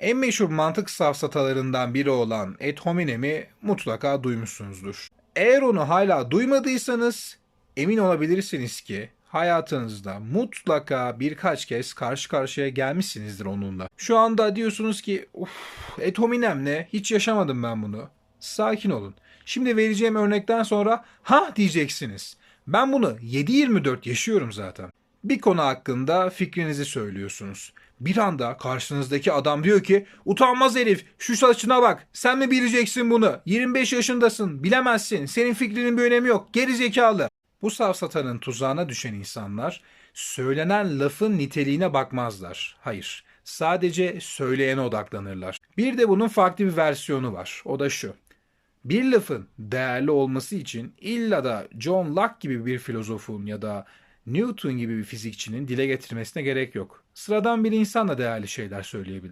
En meşhur mantık safsatalarından biri olan ad hominem'i mutlaka duymuşsunuzdur. Eğer onu hala duymadıysanız emin olabilirsiniz ki hayatınızda mutlaka birkaç kez karşı karşıya gelmişsinizdir onunla. Şu anda diyorsunuz ki Uf, ad hominem ne? Hiç yaşamadım ben bunu. Sakin olun. Şimdi vereceğim örnekten sonra ha diyeceksiniz. Ben bunu 7-24 yaşıyorum zaten. Bir konu hakkında fikrinizi söylüyorsunuz. Bir anda karşınızdaki adam diyor ki utanmaz herif şu saçına bak sen mi bileceksin bunu 25 yaşındasın bilemezsin senin fikrinin bir önemi yok geri zekalı. Bu safsatanın tuzağına düşen insanlar söylenen lafın niteliğine bakmazlar. Hayır sadece söyleyene odaklanırlar. Bir de bunun farklı bir versiyonu var o da şu. Bir lafın değerli olması için illa da John Locke gibi bir filozofun ya da Newton gibi bir fizikçinin dile getirmesine gerek yok. Sıradan bir insan da değerli şeyler söyleyebilir.